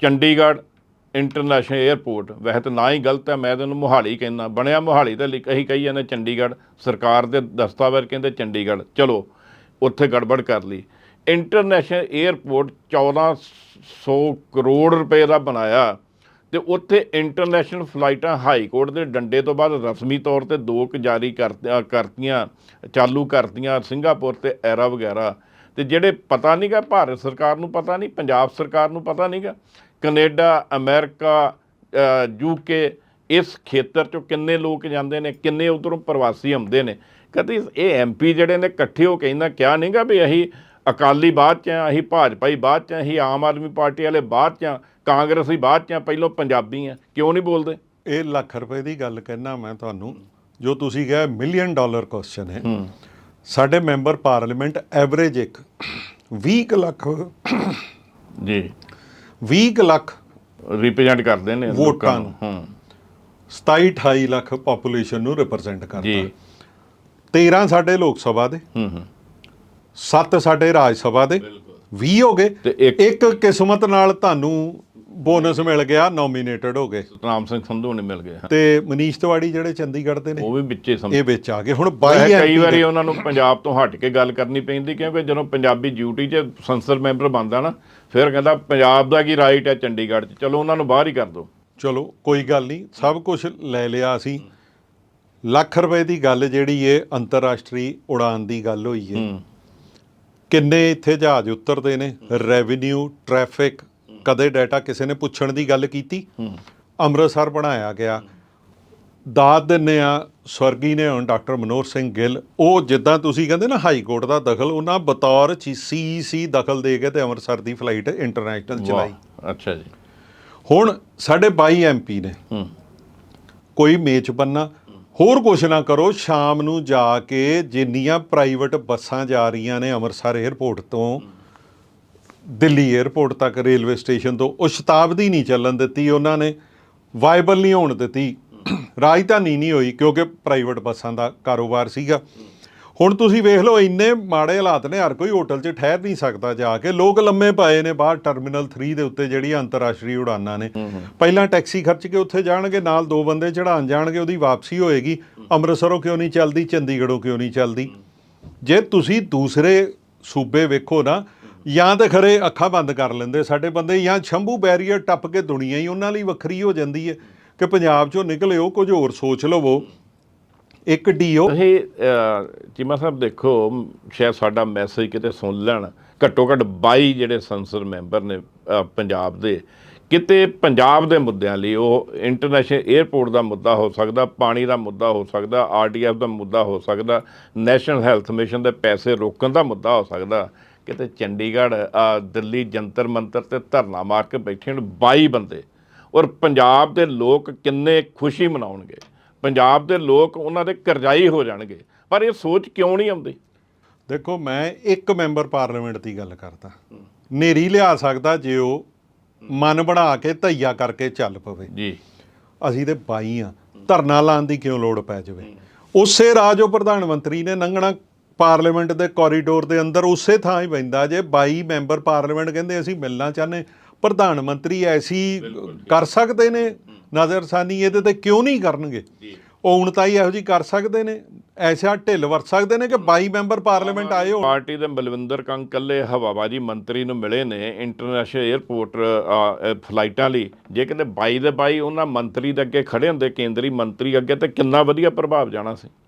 Chandigarh international airport ਵੈਸੇ ਤਾਂ ਨਾ ਹੀ ਗਲਤ ਹੈ, ਮੈਂ ਤਾਂ ਉਹਨੂੰ ਮੋਹਾਲੀ ਕਹਿੰਦਾ। ਬਣਿਆ ਮੋਹਾਲੀ ਤਾਂ ਲਿਖ- ਅਸੀਂ ਕਹੀ ਜਾਂਦੇ ਚੰਡੀਗੜ੍ਹ। ਸਰਕਾਰ ਦੇ ਦਸਤਾਵੇਜ਼ ਕਹਿੰਦੇ ਚੰਡੀਗੜ੍ਹ। ਚਲੋ, ਉੱਥੇ ਗੜਬੜ ਕਰ ਲਈ। ਇੰਟਰਨੈਸ਼ਨਲ 에ਅਰਪੋਰਟ 1400 ਕਰੋੜ ਰੁਪਏ ਦਾ ਬਣਾਇਆ। ਤੇ ਉੱਥੇ ਇੰਟਰਨੈਸ਼ਨਲ ਫਲਾਈਟਾਂ ਹਾਈ ਕੋਰਟ ਦੇ ਡੰਡੇ ਤੋਂ ਬਾਅਦ ਰਸਮੀ ਤੌਰ ਤੇ ਦੋ ਕੁ ਜਾਰੀ ਕਰਤੀਆਂ ਚਾਲੂ ਕਰਤੀਆਂ, ਸਿੰਗਾਪੁਰ ਤੇ ਐਰਾ ਵਗੈਰਾ। ਤੇ ਜਿਹੜੇ ਪਤਾ ਨਹੀਂਗਾ ਭਾਰਤ ਸਰਕਾਰ ਨੂੰ ਪਤਾ ਨਹੀਂ, ਪੰਜਾਬ ਸਰਕਾਰ ਨੂੰ ਪਤਾ ਨਹੀਂਗਾ ਕੈਨੇਡਾ ਅਮਰੀਕਾ ਯੂਕੇ ਇਸ ਖੇਤਰ ਚੋਂ ਕਿੰਨੇ ਲੋਕ ਜਾਂਦੇ ਨੇ ਕਿੰਨੇ ਉਧਰੋਂ ਪ੍ਰਵਾਸੀ ਆਉਂਦੇ ਨੇ। ਕਦੀ ਇਹ ਐਮਪੀ ਜਿਹੜੇ ਨੇ ਇਕੱਠੇ ਹੋ ਕੇ ਇਹਨਾਂ ਕਿਹਾ ਨਹੀਂਗਾ ਵੀ ਅਸੀਂ ਅਕਾਲੀ ਬਾਅਦ ਚ ਆ ਅਸੀਂ ਭਾਜਪਾਈ ਬਾਅਦ ਚ ਅਸੀਂ ਆਮ ਆਦਮੀ ਪਾਰਟੀ ਵਾਲੇ ਬਾਅਦ ਚ ਆ ਕਾਂਗਰਸੀ ਬਾਅਦ ਚ ਆ ਪਹਿਲੋਂ ਪੰਜਾਬੀ ਆ। ਕਿਉਂ ਨਹੀਂ ਬੋਲਦੇ? ਇਹ ਲੱਖ ਰੁਪਏ ਦੀ ਗੱਲ ਕਹਿਣਾ ਮੈਂ ਤੁਹਾਨੂੰ ਜੋ ਤੁਸੀਂ ਕਿਹਾ ਮਿਲੀਅਨ ਡਾਲਰ ਕੁਐਸਚਨ ਹੈ। ਸਾਡੇ ਮੈਂਬਰ ਪਾਰਲੀਮੈਂਟ ਐਵਰੇਜ ਇੱਕ 20 ਕੁ ਲੱਖ ਜੀ। 20 ਕੁ ਲੱਖ ਰਿਪਰੈਜ਼ੈਂਟ ਕਰਦੇ ਨੇ ਲੋਕਾਂ ਵੋਟਾਂ ਨੂੰ। ਹੂੰ। 27 28 ਲੱਖ ਪੋਪੂਲੇਸ਼ਨ ਨੂੰ ਰਿਪਰੈਜ਼ੈਂਟ ਕਰਦਾ ਜੀ। 13 ਸਾਡੇ ਲੋਕ ਸਭਾ ਦੇ। ਹੂੰ ਹੂੰ। 7 ਸਾਡੇ ਰਾਜ ਸਭਾ ਦੇ। 20 ਹੋ ਗਏ। ਇੱਕ ਕਿਸਮਤ ਨਾਲ ਤੁਹਾਨੂੰ ਬੋਨਸ ਮਿਲ ਗਿਆ ਨੋਮੀਨੇਟਡ ਹੋ ਗਏ। ਰਾਮ ਸਿੰਘ ਸੰਧੂ ਨੇ ਮਿਲ ਗਏ ਹਾਂ। ਤੇ ਮਨੀਸ਼ ਤਿਵਾੜੀ ਜਿਹੜੇ ਚੰਡੀਗੜ੍ਹ ਦੇ ਨੇ ਉਹ ਵੀ ਵਿੱਚੇ ਸਮਝ ਇਹ ਵਿੱਚ ਆ ਗਏ। ਹੁਣ ਵੈਸੇ 22 ਕਈ MP ਵਾਰੀ ਉਹਨਾਂ ਨੂੰ ਪੰਜਾਬ ਤੋਂ ਹਟ ਕੇ ਗੱਲ ਕਰਨੀ ਪੈਂਦੀ ਕਿਉਂਕਿ ਜਦੋਂ ਪੰਜਾਬੀ ਡਿਊਟੀ 'ਚ ਸੰਸਦ ਮੈਂਬਰ ਬਣਦਾ ਨਾ ਫਿਰ ਕਹਿੰਦਾ ਪੰਜਾਬ ਦਾ ਕੀ ਰਾਈਟ ਹੈ ਚੰਡੀਗੜ੍ਹ 'ਚ। ਚਲੋ ਉਹਨਾਂ ਨੂੰ ਬਾਹਰ ਹੀ ਕਰ ਦਿਓ। ਚਲੋ ਕੋਈ ਗੱਲ ਨਹੀਂ। ਸਭ ਕੁਝ ਲੈ ਲਿਆ ਅਸੀਂ। ਲੱਖ ਰੁਪਏ ਦੀ ਗੱਲ ਜਿਹੜੀ ਏ ਅੰਤਰਰਾਸ਼ਟਰੀ ਉਡਾਨ ਦੀ ਗੱਲ ਹੋਈ ਏ। ਹੂੰ। ਕਿੰਨੇ ਇੱਥੇ ਜਹਾਜ਼ ਉਤਰਦੇ ਨੇ? ਰੈਵਨਿਊ ਟ੍ਰੈਫਿਕ ਕਦੇ ਡਾਟਾ ਕਿਸੇ ਨੇ ਪੁੱਛਣ ਦੀ ਗੱਲ ਕੀਤੀ? ਅੰਮ੍ਰਿਤਸਰ ਬਣਾਇਆ ਗਿਆ। ਦਾਦ ਦਿੰਨੇ ਆ ਸਵਰਗੀ ਨੇ ਹੁਣ ਡਾਕਟਰ ਮਨੋਹਰ ਸਿੰਘ ਗਿੱਲ। ਉਹ ਜਿੱਦਾਂ ਤੁਸੀਂ ਕਹਿੰਦੇ ਨਾ ਹਾਈ ਕੋਰਟ ਦਾ ਦਖਲ ਉਹਨਾਂ ਬਤੌਰ ਸੀਸੀ ਦਖਲ ਦੇ ਕੇ ਤੇ ਅੰਮ੍ਰਿਤਸਰ ਦੀ ਫਲਾਈਟ ਇੰਟਰਨੈਸ਼ਨਲ ਚਲਾਈ। ਅੱਛਾ ਜੀ। ਹੁਣ ਸਾਡੇ 22 ਐਮਪੀ ਨੇ। ਕੋਈ ਮੇਚ ਬੰਨਾ ਹੋਰ ਕੁਛ ਨਾ ਕਰੋ ਸ਼ਾਮ ਨੂੰ ਜਾ ਕੇ ਜਿੰਨੀਆਂ ਪ੍ਰਾਈਵੇਟ ਬੱਸਾਂ ਜਾ ਰਹੀਆਂ ਨੇ ਅੰਮ੍ਰਿਤਸਰ 에ਅਰਪੋਰਟ ਤੋਂ ਦਿੱਲੀ 에ਅਰਪੋਰਟ ਤੱਕ ਰੇਲਵੇ ਸਟੇਸ਼ਨ ਤੋਂ ਉਹ ਸ਼ਤਾਬਦੀ ਨਹੀਂ ਚੱਲਣ ਦਿੱਤੀ ਉਹਨਾਂ ਨੇ ਵਾਇਬਲ ਨਹੀਂ ਹੋਣ ਦਿੱਤੀ। ਰਾਜਧਾਨੀ ਨਹੀਂ ਹੋਈ ਕਿਉਂਕਿ ਪ੍ਰਾਈਵੇਟ ਬੱਸਾਂ ਦਾ ਕਾਰੋਬਾਰ ਸੀਗਾ। ਹੁਣ ਤੁਸੀਂ ਵੇਖ ਲਓ ਇੰਨੇ ਮਾੜੇ ਹਾਲਾਤ ਨੇ ਹਰ ਕੋਈ ਹੋਟਲ 'ਚ ਠਹਿਰ ਨਹੀਂ ਸਕਦਾ ਜਾ ਕੇ। ਲੋਕ ਲੰਮੇ ਪਏ ਨੇ ਬਾਹਰ ਟਰਮੀਨਲ 3 ਦੇ ਉੱਤੇ ਜਿਹੜੀਆਂ ਅੰਤਰਰਾਸ਼ਟਰੀ ਉਡਾਨਾਂ ਨੇ। ਪਹਿਲਾਂ ਟੈਕਸੀ ਖਰਚ ਕੇ ਉੱਥੇ ਜਾਣਗੇ ਨਾਲ ਦੋ ਬੰਦੇ ਚੜਾਉਣ ਜਾਣਗੇ ਉਹਦੀ ਵਾਪਸੀ ਹੋਏਗੀ। ਅੰਮ੍ਰਿਤਸਰੋਂ ਕਿਉਂ ਨਹੀਂ ਚੱਲਦੀ ਚੰਡੀਗੜ੍ਹੋਂ ਕਿਉਂ ਨਹੀਂ ਚੱਲਦੀ? ਜੇ ਤੁਸੀਂ ਦੂਸਰੇ ਸੂਬੇ ਵੇਖੋ ਨਾ ਜਾਂ ਤਾਂ ਖਰੇ ਅੱਖਾਂ ਬੰਦ ਕਰ ਲੈਂਦੇ, ਸਾਡੇ ਬੰਦੇ ਜਾਂ ਸ਼ੰਭੂ ਬੈਰੀਅਰ ਟੱਪ ਕੇ ਦੁਨੀਆ ਹੀ ਉਹਨਾਂ ਲਈ ਵੱਖਰੀ ਹੋ ਜਾਂਦੀ ਹੈ ਕਿ ਪੰਜਾਬ ਚੋਂ ਨਿਕਲਿਓ, ਕੁਝ ਹੋਰ ਸੋਚ ਲਵੋ। ਇੱਕ ਡੀਓ ਇਹ ਚੀਮਾ ਸਾਹਿਬ ਦੇਖੋ, ਸ਼ਾਇਦ ਸਾਡਾ ਮੈਸੇਜ ਕਿਤੇ ਸੁਣ ਲੈਣ। ਘੱਟੋ ਘੱਟ 22 ਜਿਹੜੇ ਸੰਸਦ ਮੈਂਬਰ ਨੇ ਪੰਜਾਬ ਦੇ, ਕਿਤੇ ਪੰਜਾਬ ਦੇ ਮੁੱਦਿਆਂ ਲਈ ਉਹ ਇੰਟਰਨੈਸ਼ਨਲ 에ਅਰਪੋਰਟ ਦਾ ਮੁੱਦਾ ਹੋ ਸਕਦਾ, ਪਾਣੀ ਦਾ ਮੁੱਦਾ ਹੋ ਸਕਦਾ ਆਰਡੀਐਫ ਦਾ ਮੁੱਦਾ ਹੋ ਸਕਦਾ ਨੈਸ਼ਨਲ ਹੈਲਥ ਮਿਸ਼ਨ ਦੇ ਪੈਸੇ ਰੋਕਣ ਦਾ ਮੁੱਦਾ ਹੋ ਸਕਦਾ। ਕਿਤੇ ਚੰਡੀਗੜ੍ਹ ਦਿੱਲੀ ਜੰਤਰ ਮੰਤਰ ਤੇ ਧਰਨਾ ਮਾਰ ਕੇ ਬੈਠੇ ਨੇ 22 ਬੰਦੇ। ਔਰ ਪੰਜਾਬ ਦੇ ਲੋਕ ਕਿੰਨੇ ਖੁਸ਼ੀ ਮਨਾਉਣਗੇ। ਪੰਜਾਬ ਦੇ ਲੋਕ ਉਹਨਾਂ ਦੇ ਕਰਜ਼ਾਈ ਹੋ ਜਾਣਗੇ। ਪਰ ਇਹ ਸੋਚ ਕਿਉਂ ਨਹੀਂ ਆਉਂਦੀ? ਦੇਖੋ ਮੈਂ ਇੱਕ ਮੈਂਬਰ ਪਾਰਲੀਮੈਂਟ ਦੀ ਗੱਲ ਕਰਦਾ। ਨੇਰੀ ਲਿਆ ਸਕਦਾ ਜੇ ਉਹ ਮਨ ਬਣਾ ਕੇ ਧਈਆ ਕਰਕੇ ਚੱਲ ਪਵੇ। ਜੀ। ਅਸੀਂ ਤੇ ਬਾਈ ਆ। ਧਰਨਾ ਲਾਉਣ ਦੀ ਕਿਉਂ ਲੋੜ ਪੈ ਜਾਵੇ? ਉਸੇ ਰਾਹ ਜੋ ਪ੍ਰਧਾਨ ਮੰਤਰੀ ਨੇ ਲੰਘਣਾ ਪਾਰਲੀਮੈਂਟ ਦੇ ਕੋਰੀਡੋਰ ਦੇ ਅੰਦਰ ਉਸੇ ਥਾਂ ਹੀ ਪੈਂਦਾ ਜੇ 22 ਮੈਂਬਰ ਪਾਰਲੀਮੈਂਟ ਕਹਿੰਦੇ ਅਸੀਂ ਮਿਲਣਾ ਚਾਹੁੰਦੇ ਪ੍ਰਧਾਨ ਮੰਤਰੀ ਐਸੀ ਕਰ ਸਕਦੇ ਨੇ ਨਜ਼ਰਸਾਨੀ ਇਹਦੇ ਤੇ ਕਿਉਂ ਨਹੀਂ ਕਰਨਗੇ? ਉਹ ਹੁਣ ਤਾਂ ਹੀ ਇਹੋ ਜੀ ਕਰ ਸਕਦੇ ਨੇ ਐਸਾ ਢਿੱਲ ਵਰਤ ਸਕਦੇ ਨੇ ਕਿ 22 ਮੈਂਬਰ ਪਾਰਲੀਮੈਂਟ ਆਏ ਹੋਣ। ਪਾਰਟੀ ਦੇ ਬਲਵਿੰਦਰ ਕੰਗ ਕੱਲੇ ਹਵਾਬਾਜੀ ਮੰਤਰੀ ਨੂੰ ਮਿਲੇ ਨੇ ਇੰਟਰਨੈਸ਼ਨਲ 에ਅਰਪੋਰਟ ਫਲਾਈਟਾਂ ਲਈ। ਜੇ ਕਿਤੇ 22 ਦੇ 22 ਉਹਨਾਂ ਮੰਤਰੀ ਦੇ ਅੱਗੇ ਖੜੇ ਹੁੰਦੇ ਕੇਂਦਰੀ ਮੰਤਰੀ ਅੱਗੇ ਤੇ ਕਿੰਨਾ ਵਧੀਆ ਪ੍ਰਭਾਵ ਜਾਣਾ ਸੀ।